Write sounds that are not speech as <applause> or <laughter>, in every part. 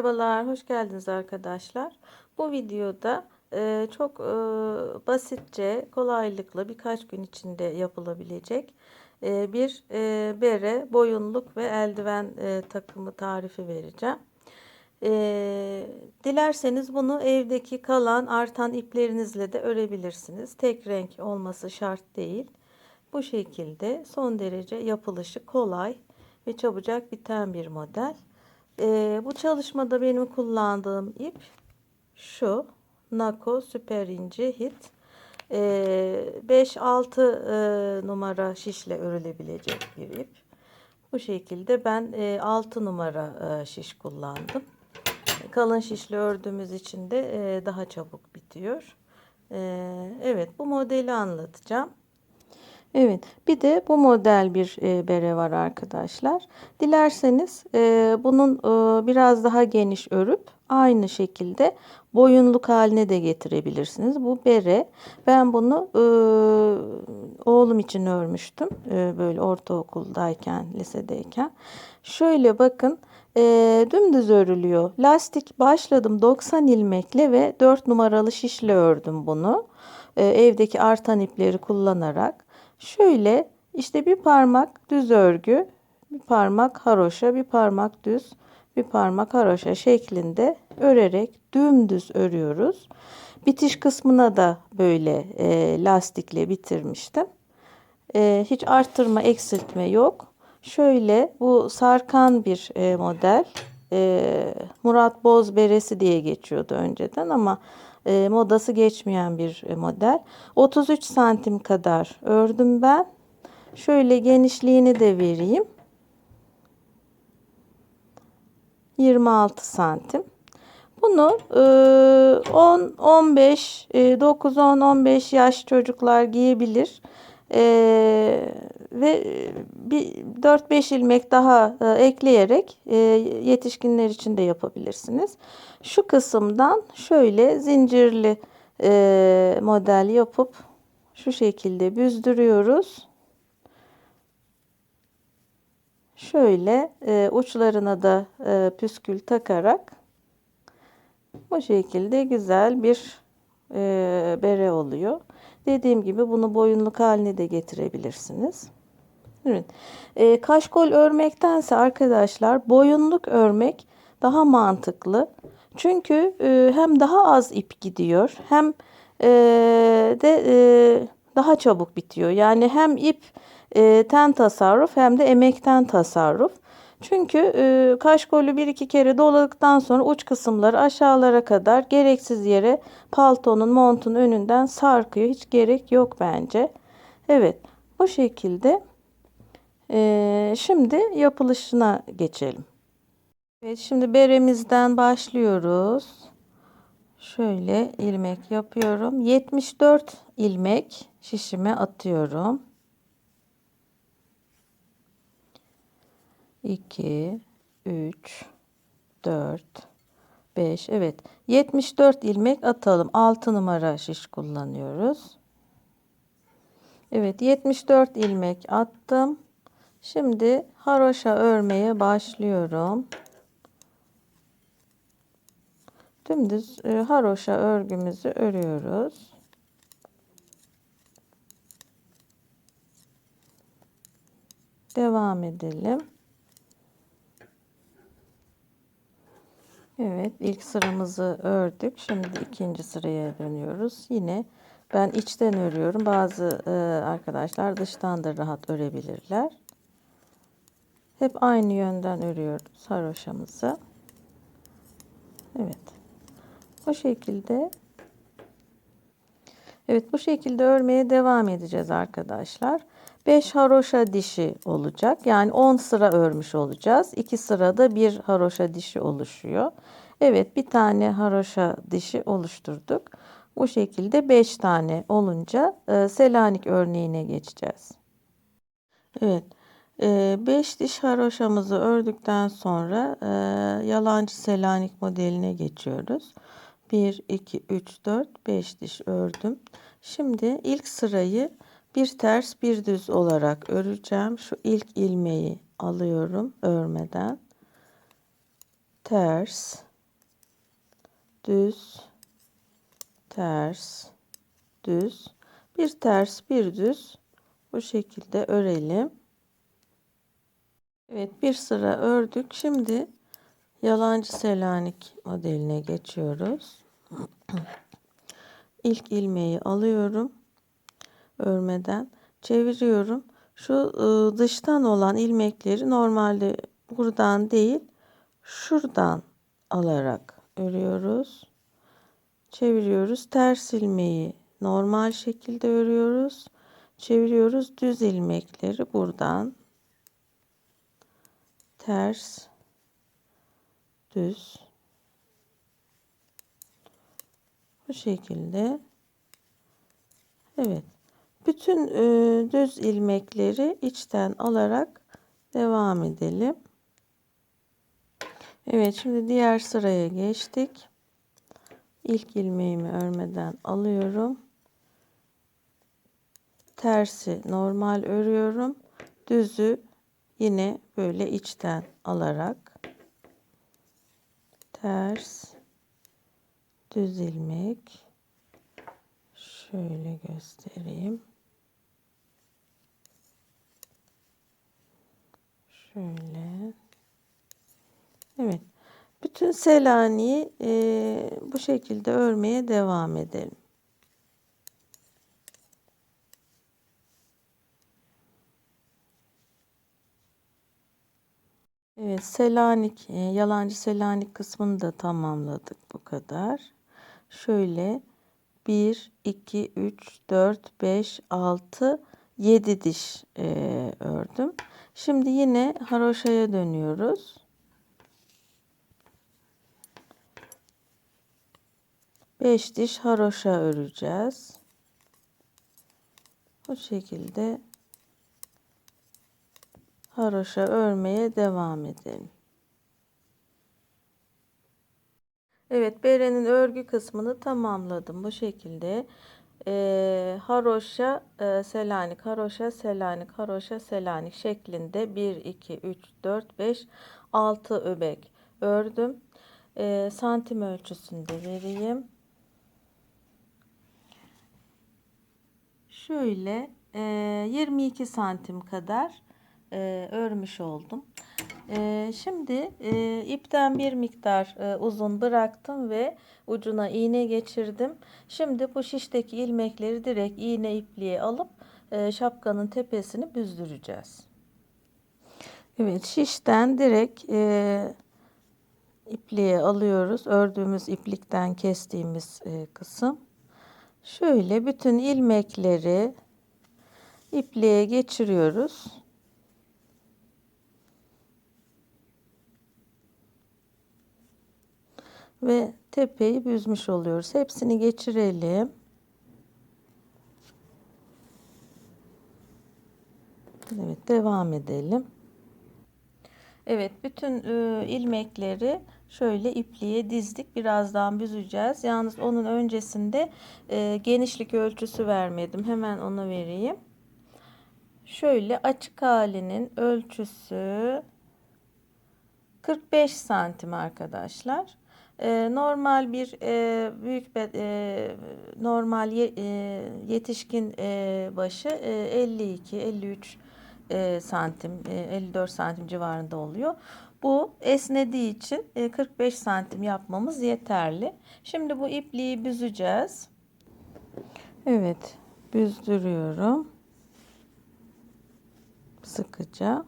Merhabalar, hoş geldiniz arkadaşlar. Bu videoda e, çok e, basitçe, kolaylıkla birkaç gün içinde yapılabilecek e, bir e, bere, boyunluk ve eldiven e, takımı tarifi vereceğim. E, dilerseniz bunu evdeki kalan artan iplerinizle de örebilirsiniz. Tek renk olması şart değil. Bu şekilde son derece yapılışı kolay ve çabucak biten bir model. Ee, bu çalışmada benim kullandığım ip şu. Nako Süper İnce Hit. Ee, 5-6 e, numara şişle örülebilecek bir ip. Bu şekilde ben e, 6 numara e, şiş kullandım. Kalın şişle ördüğümüz için de e, daha çabuk bitiyor. E, evet bu modeli anlatacağım. Evet, bir de bu model bir e, bere var arkadaşlar. Dilerseniz e, bunun e, biraz daha geniş örüp aynı şekilde boyunluk haline de getirebilirsiniz. Bu bere. Ben bunu e, oğlum için örmüştüm. E, böyle ortaokuldayken, lisedeyken. Şöyle bakın. E, dümdüz örülüyor. Lastik başladım 90 ilmekle ve 4 numaralı şişle ördüm bunu. E, evdeki artan ipleri kullanarak. Şöyle işte bir parmak düz örgü, bir parmak haroşa, bir parmak düz, bir parmak haroşa şeklinde örerek dümdüz örüyoruz. Bitiş kısmına da böyle e, lastikle bitirmiştim. E, hiç arttırma, eksiltme yok. Şöyle bu sarkan bir e, model. E, Murat Boz beresi diye geçiyordu önceden ama e, modası geçmeyen bir e, model. 33 santim kadar ördüm ben. Şöyle genişliğini de vereyim. 26 santim. Bunu 10, 15, 9, 10, 15 yaş çocuklar giyebilir. Ee, ve bir 4-5 ilmek daha e, ekleyerek e, yetişkinler için de yapabilirsiniz. Şu kısımdan şöyle zincirli e, model yapıp şu şekilde büzdürüyoruz. Şöyle e, uçlarına da e, püskül takarak bu şekilde güzel bir e, bere oluyor. Dediğim gibi bunu boyunluk haline de getirebilirsiniz. Evet. E, kaşkol örmektense arkadaşlar boyunluk örmek daha mantıklı. Çünkü e, hem daha az ip gidiyor hem e, de e, daha çabuk bitiyor. Yani hem ip e, ten tasarruf hem de emekten tasarruf. Çünkü e, kaşkolü bir iki kere doladıktan sonra uç kısımları aşağılara kadar gereksiz yere paltonun montun önünden sarkıyor. Hiç gerek yok bence. Evet bu şekilde. E, şimdi yapılışına geçelim. Evet şimdi beremizden başlıyoruz. Şöyle ilmek yapıyorum. 74 ilmek şişime atıyorum. 2 3 4 5 evet 74 ilmek atalım 6 numara şiş kullanıyoruz Evet 74 ilmek attım şimdi haroşa örmeye başlıyorum dümdüz e, haroşa örgümüzü örüyoruz devam edelim Evet ilk sıramızı ördük. Şimdi ikinci sıraya dönüyoruz. Yine ben içten örüyorum. Bazı e, arkadaşlar dıştan da rahat örebilirler. Hep aynı yönden örüyoruz haroşamızı. Evet. Bu şekilde Evet bu şekilde örmeye devam edeceğiz arkadaşlar. 5 haroşa dişi olacak. Yani 10 sıra örmüş olacağız. 2 sırada bir haroşa dişi oluşuyor. Evet bir tane haroşa dişi oluşturduk. Bu şekilde 5 tane olunca e, Selanik örneğine geçeceğiz. Evet 5 e, diş haroşamızı ördükten sonra e, yalancı Selanik modeline geçiyoruz. 1, 2, 3, 4, 5 diş ördüm. Şimdi ilk sırayı bir ters bir düz olarak öreceğim. Şu ilk ilmeği alıyorum örmeden. Ters düz, ters, düz, bir ters, bir düz bu şekilde örelim. Evet bir sıra ördük. Şimdi yalancı selanik modeline geçiyoruz. <clears throat> İlk ilmeği alıyorum. Örmeden çeviriyorum. Şu ıı, dıştan olan ilmekleri normalde buradan değil şuradan alarak örüyoruz. Çeviriyoruz. Ters ilmeği normal şekilde örüyoruz. Çeviriyoruz. Düz ilmekleri buradan ters düz. Bu şekilde. Evet. Bütün e, düz ilmekleri içten alarak devam edelim. Evet şimdi diğer sıraya geçtik. İlk ilmeğimi örmeden alıyorum. Tersi normal örüyorum. Düzü yine böyle içten alarak ters düz ilmek şöyle göstereyim. Şöyle. Evet. Bütün Selanik'i e, bu şekilde örmeye devam edelim Evet, Selanik, e, yalancı Selanik kısmını da tamamladık bu kadar. Şöyle 1, 2, 3, 4, 5, 6, 7 diş e, ördüm. Şimdi yine haroşaya dönüyoruz. Beş diş haroşa öreceğiz. Bu şekilde haroşa örmeye devam edelim. Evet berenin örgü kısmını tamamladım bu şekilde. Ee, haroşa e, selanik haroşa selanik haroşa selanik şeklinde 1 2 3 4 5 6 öbek ördüm. Ee, santim ölçüsünde vereyim. Şöyle e, 22 santim kadar e, örmüş oldum. E, şimdi e, ipten bir miktar e, uzun bıraktım ve ucuna iğne geçirdim. Şimdi bu şişteki ilmekleri direkt iğne ipliğe alıp e, şapkanın tepesini büzdüreceğiz. Evet şişten direkt e, ipliğe alıyoruz. Ördüğümüz iplikten kestiğimiz e, kısım. Şöyle bütün ilmekleri ipliğe geçiriyoruz. Ve tepeyi büzmüş oluyoruz. Hepsini geçirelim. Evet devam edelim. Evet bütün e, ilmekleri şöyle ipliğe dizdik. Birazdan büzeceğiz. Yalnız onun öncesinde e, genişlik ölçüsü vermedim. Hemen onu vereyim. Şöyle açık halinin ölçüsü 45 santim arkadaşlar. E, normal bir e, büyük e, normal ye, e, yetişkin e, başı e, 52 53 e, santim e, 54 santim civarında oluyor. Bu esnediği için e, 45 santim yapmamız yeterli. Şimdi bu ipliği büzeceğiz. Evet büzdürüyorum. Sıkıca.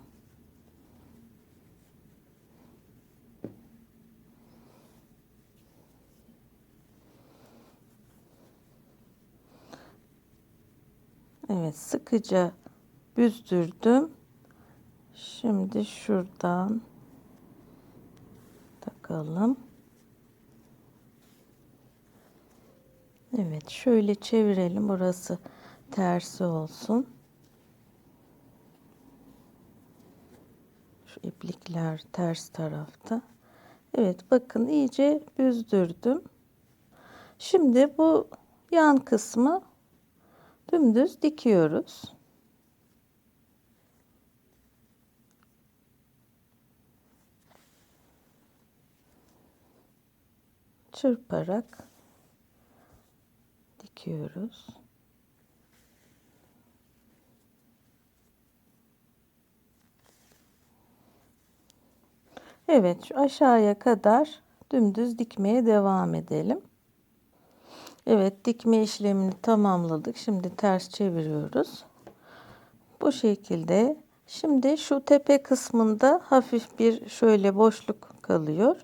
Evet sıkıca büzdürdüm. Şimdi şuradan takalım. Evet şöyle çevirelim. Burası tersi olsun. Şu iplikler ters tarafta. Evet bakın iyice büzdürdüm. Şimdi bu yan kısmı dümdüz dikiyoruz. çırparak dikiyoruz. Evet şu aşağıya kadar dümdüz dikmeye devam edelim. Evet dikme işlemini tamamladık. Şimdi ters çeviriyoruz. Bu şekilde. Şimdi şu tepe kısmında hafif bir şöyle boşluk kalıyor.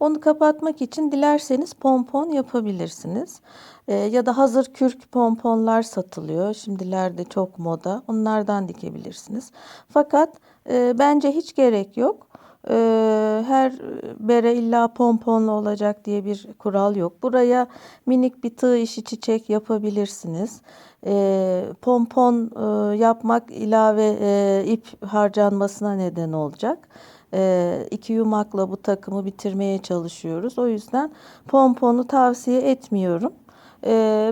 Onu kapatmak için dilerseniz pompon yapabilirsiniz. Ee, ya da hazır kürk pomponlar satılıyor. Şimdilerde çok moda. Onlardan dikebilirsiniz. Fakat e, bence hiç gerek yok. Ee, her bere illa pomponlu olacak diye bir kural yok. Buraya minik bir tığ işi çiçek yapabilirsiniz. Ee, pompon e, yapmak ilave e, ip harcanmasına neden olacak. Ee, iki yumakla bu takımı bitirmeye çalışıyoruz. O yüzden pomponu tavsiye etmiyorum.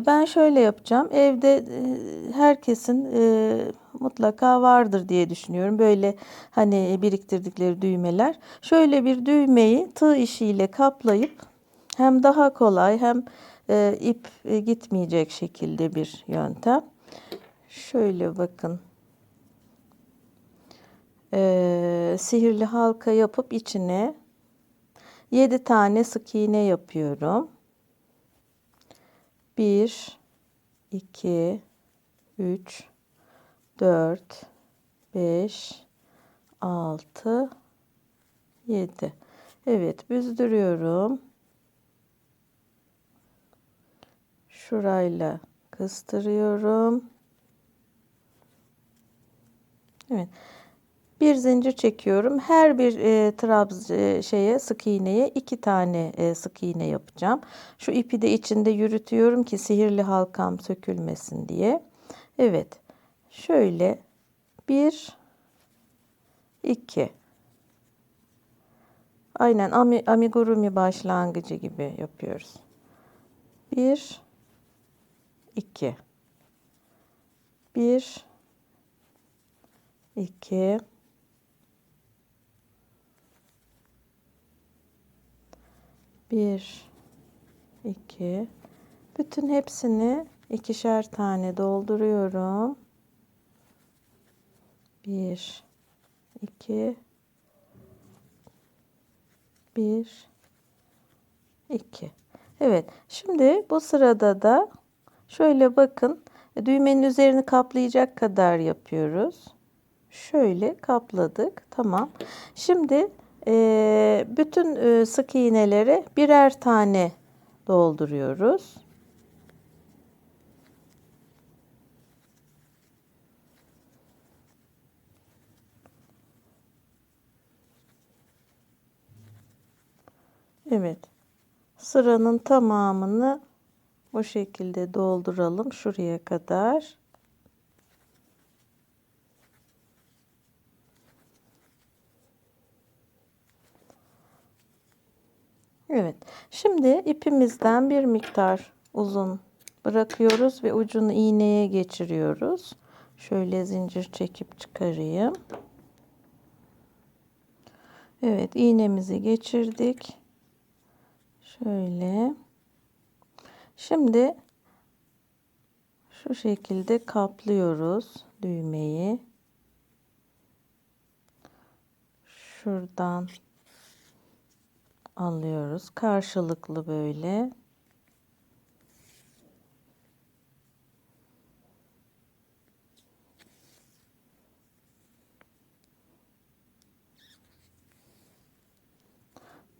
Ben şöyle yapacağım. Evde herkesin mutlaka vardır diye düşünüyorum. Böyle hani biriktirdikleri düğmeler. Şöyle bir düğmeyi tığ işiyle kaplayıp hem daha kolay hem ip gitmeyecek şekilde bir yöntem. Şöyle bakın. sihirli halka yapıp içine 7 tane sık iğne yapıyorum. 1 2 3 4 5 6 7 Evet büzdürüyorum. Şurayla kıstırıyorum. Evet. Bir zincir çekiyorum. Her bir e, trabz e, şeye sık iğneye iki tane e, sık iğne yapacağım. Şu ipi de içinde yürütüyorum ki sihirli halkam sökülmesin diye. Evet. Şöyle bir iki. Aynen amigurumi başlangıcı gibi yapıyoruz. Bir iki. Bir 2 1 2 bütün hepsini ikişer tane dolduruyorum. 1 2 1 2 Evet şimdi bu sırada da şöyle bakın düğmenin üzerini kaplayacak kadar yapıyoruz. Şöyle kapladık. Tamam. Şimdi e, bütün e, sık iğneleri birer tane dolduruyoruz. Evet. Sıranın tamamını bu şekilde dolduralım şuraya kadar. Evet. Şimdi ipimizden bir miktar uzun bırakıyoruz ve ucunu iğneye geçiriyoruz. Şöyle zincir çekip çıkarayım. Evet, iğnemizi geçirdik. Şöyle. Şimdi şu şekilde kaplıyoruz düğmeyi. Şuradan alıyoruz. Karşılıklı böyle.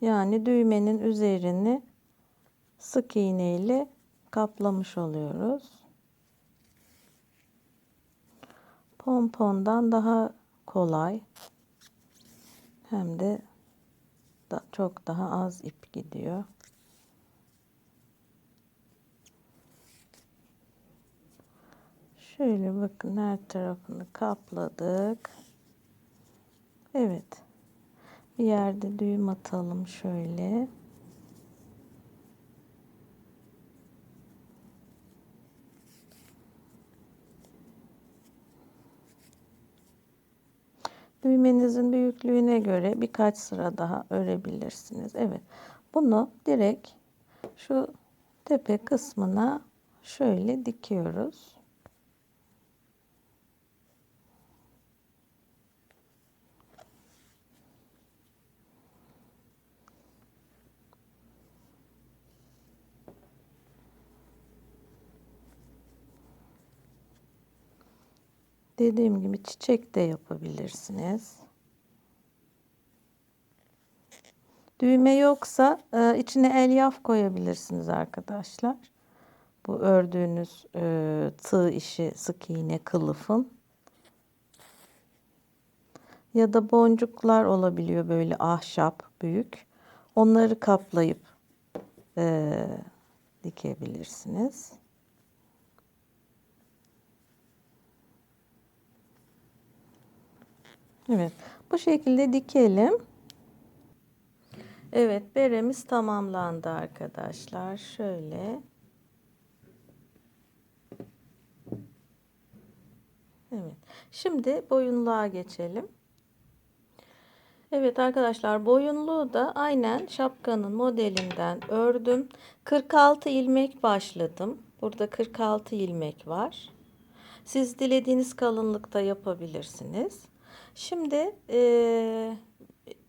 Yani düğmenin üzerini sık iğne ile kaplamış oluyoruz. Pompondan daha kolay hem de da çok daha az ip gidiyor. Şöyle bakın her tarafını kapladık. Evet. Bir yerde düğüm atalım şöyle. Düğmenizin büyüklüğüne göre birkaç sıra daha örebilirsiniz. Evet. Bunu direkt şu tepe kısmına şöyle dikiyoruz. Dediğim gibi çiçek de yapabilirsiniz. Düğme yoksa e, içine elyaf koyabilirsiniz arkadaşlar. Bu ördüğünüz e, tığ işi sık iğne kılıfın. Ya da boncuklar olabiliyor böyle ahşap büyük. Onları kaplayıp e, dikebilirsiniz. Evet. Bu şekilde dikelim. Evet, beremiz tamamlandı arkadaşlar. Şöyle. Evet. Şimdi boyunluğa geçelim. Evet arkadaşlar boyunluğu da aynen şapkanın modelinden ördüm. 46 ilmek başladım. Burada 46 ilmek var. Siz dilediğiniz kalınlıkta yapabilirsiniz. Şimdi e,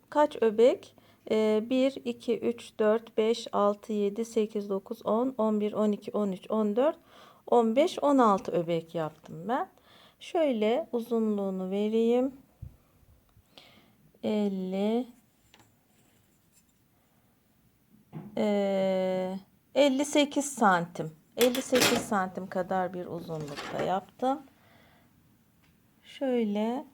kaç öbek? E, 1, 2, 3, 4, 5, 6, 7, 8, 9, 10, 11, 12, 13, 14, 15, 16 öbek yaptım ben. Şöyle uzunluğunu vereyim. 50 e, 58 santim 58 santim kadar bir uzunlukta yaptım. Şöyle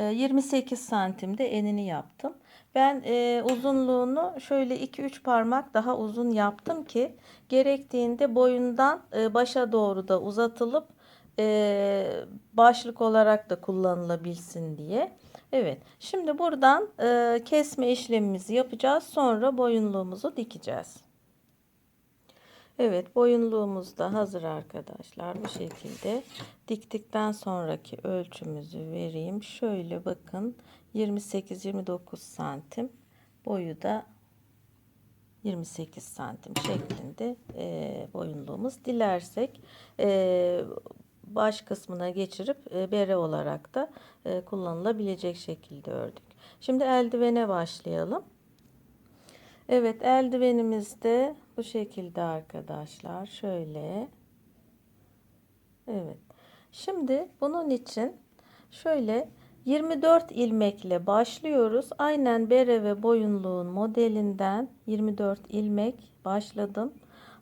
28 e, santimde enini yaptım. Ben e, uzunluğunu şöyle 2-3 parmak daha uzun yaptım ki gerektiğinde boyundan e, başa doğru da uzatılıp e, başlık olarak da kullanılabilsin diye. Evet şimdi buradan e, kesme işlemimizi yapacağız. Sonra boyunluğumuzu dikeceğiz. Evet boyunluğumuz da hazır arkadaşlar. Bu şekilde diktikten sonraki ölçümüzü vereyim. Şöyle bakın 28-29 santim boyu da 28 santim şeklinde e, boyunluğumuz. Dilersek e, baş kısmına geçirip e, bere olarak da e, kullanılabilecek şekilde ördük. Şimdi eldivene başlayalım. Evet eldivenimiz de bu şekilde arkadaşlar. Şöyle. Evet. Şimdi bunun için şöyle 24 ilmekle başlıyoruz. Aynen bere ve boyunluğun modelinden 24 ilmek başladım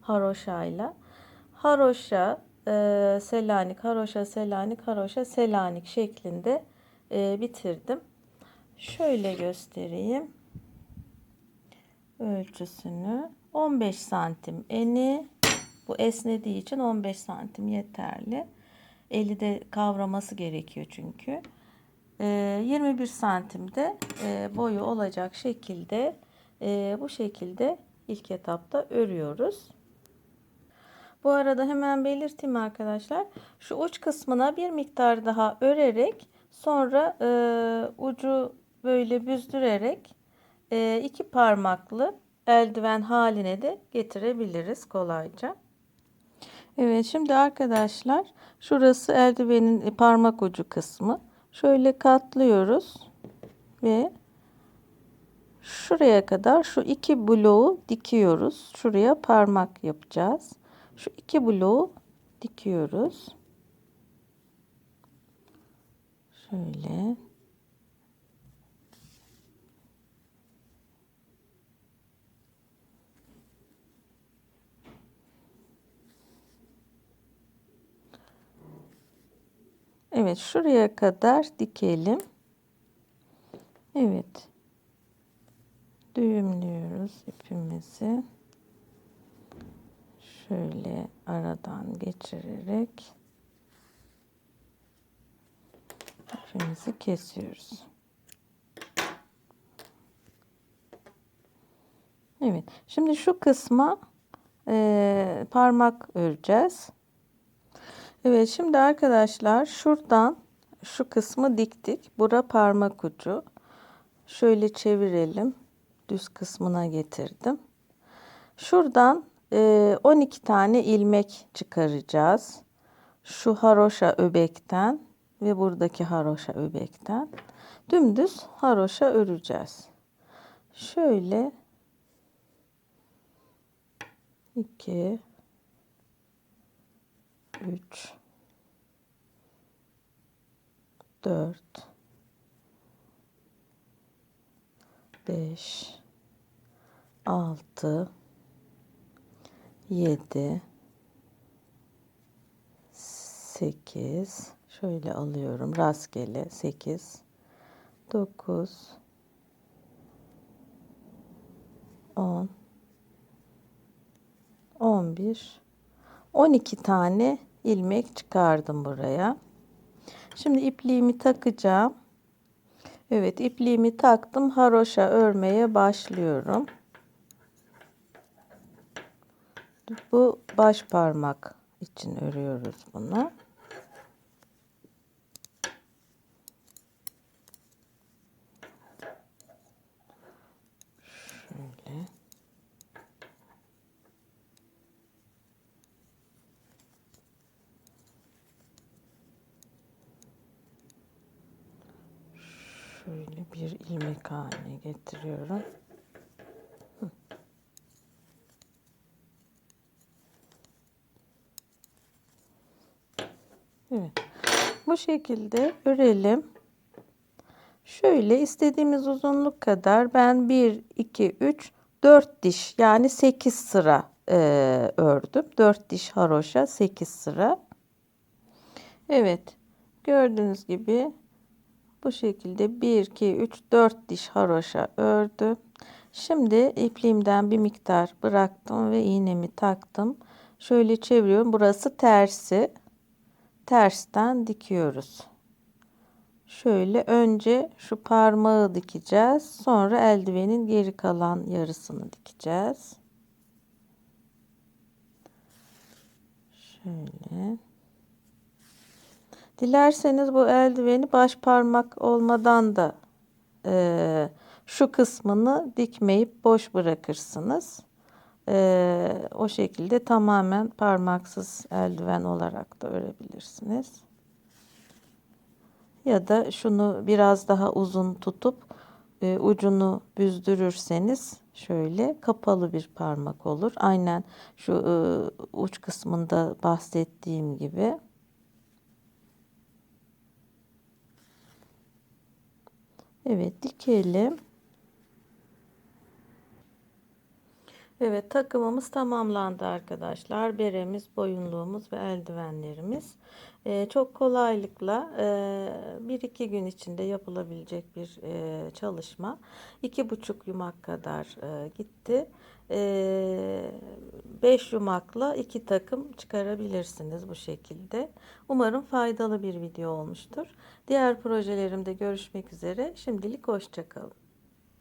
haroşayla. Haroşa, e, selanik, haroşa, selanik, haroşa, selanik şeklinde e, bitirdim. Şöyle göstereyim ölçüsünü 15 santim eni bu esnediği için 15 santim yeterli. Eli de kavraması gerekiyor çünkü. 21 ee, santimde e, boyu olacak şekilde e, bu şekilde ilk etapta örüyoruz. Bu arada hemen belirteyim arkadaşlar. Şu uç kısmına bir miktar daha örerek sonra e, ucu böyle büzdürerek iki parmaklı eldiven haline de getirebiliriz kolayca. Evet şimdi arkadaşlar şurası eldivenin parmak ucu kısmı. Şöyle katlıyoruz ve şuraya kadar şu iki bloğu dikiyoruz. Şuraya parmak yapacağız. Şu iki bloğu dikiyoruz. Şöyle Evet şuraya kadar dikelim. Evet. Düğümlüyoruz ipimizi. Şöyle aradan geçirerek ipimizi kesiyoruz. Evet. Şimdi şu kısma e, parmak öreceğiz. Evet şimdi arkadaşlar şuradan şu kısmı diktik. Bura parmak ucu. Şöyle çevirelim. Düz kısmına getirdim. Şuradan e, 12 tane ilmek çıkaracağız. Şu haroşa öbekten ve buradaki haroşa öbekten dümdüz haroşa öreceğiz. Şöyle 2 3 4 5 6 7 8 şöyle alıyorum. Rastgele. 8 9 10 11 12 tane ilmek çıkardım buraya. Şimdi ipliğimi takacağım. Evet ipliğimi taktım. Haroşa örmeye başlıyorum. Bu baş parmak için örüyoruz bunu. Şöyle. Şöyle bir ilmek haline getiriyorum. Evet. Bu şekilde örelim. Şöyle istediğimiz uzunluk kadar ben 1, 2, 3, 4 diş yani 8 sıra e, ördüm. 4 diş haroşa 8 sıra. Evet gördüğünüz gibi bu şekilde 1, 2, 3, 4 diş haroşa ördüm. Şimdi ipliğimden bir miktar bıraktım ve iğnemi taktım. Şöyle çeviriyorum. Burası tersi. Tersten dikiyoruz. Şöyle önce şu parmağı dikeceğiz. Sonra eldivenin geri kalan yarısını dikeceğiz. Şöyle. Dilerseniz bu eldiveni baş parmak olmadan da e, şu kısmını dikmeyip boş bırakırsınız. E, o şekilde tamamen parmaksız eldiven olarak da örebilirsiniz. Ya da şunu biraz daha uzun tutup e, ucunu büzdürürseniz şöyle kapalı bir parmak olur. Aynen şu e, uç kısmında bahsettiğim gibi. Evet dikelim. Evet takımımız tamamlandı arkadaşlar. Beremiz, boyunluğumuz ve eldivenlerimiz. Ee, çok kolaylıkla e, bir iki gün içinde yapılabilecek bir e, çalışma. İki buçuk yumak kadar e, gitti. E, beş yumakla iki takım çıkarabilirsiniz bu şekilde. Umarım faydalı bir video olmuştur. Diğer projelerimde görüşmek üzere. Şimdilik hoşçakalın.